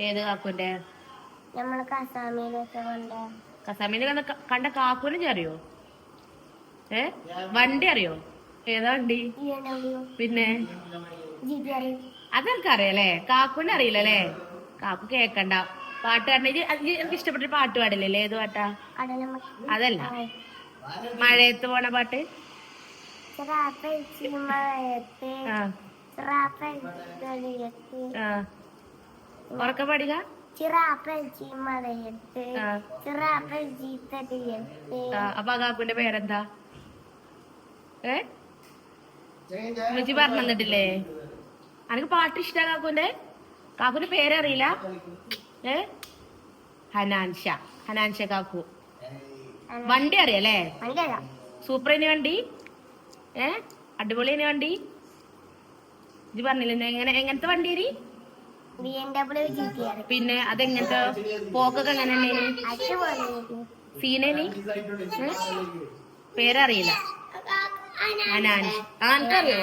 ഏത് കാക്കുന്റെ? നമ്മൾ കസാമിയിലൊക്കെ കൊണ്ട്. കസാമിന് കണ്ട കണ്ട കാക്കുനെ അറിയോ? ഏ? വണ്ടി അറിയോ? ഏതാ വണ്ടി? പിന്നെ? അതെനിക്ക് അറിയാലേ കാക്കുനെ അറിയില്ലല്ലേ? കാക്കു കേക്കണ്ട. പാട്ട് പാടണ. എനിക്ക് ഇഷ്ടപ്പെട്ട പാട്ട് പാടില്ലല്ലേ? ഏത് പാട്ടാ? അതല്ല. മഴയത്ത് പോണ പാട്ട്? ആ. ഉറക്ക പാടുക അപ്പൊ ആ കാക്കുന്റെ പേരെന്താ? ഏ? ഉമ്മച്ചി പറഞ്ഞു തന്നിട്ടില്ലേ? അനക്ക് പാട്ട് ഇഷ്ടാ കാക്കുന്റെ കാക്കുന്റെ പേരറിയില്ല? ഏ? ഹനാൻഷ. ഹനാൻഷ കാക്കു. വണ്ടി അറിയാലേ സൂപ്പർ ഇനി വണ്ടി? ഏ? അടിപൊളി ഇനി വണ്ടി? ഇത് പറഞ്ഞില്ലേ എങ്ങനെ എങ്ങനത്തെ വണ്ടി ബി എം ഡബ്ല്യു ജി പിന്നെ അതെങ്ങനത്തെ പോക്കൊക്കെ എങ്ങനെ സീനേനി? പേരറിയില്ല. അനാൻ. ആ എനിക്കറിയോ ആ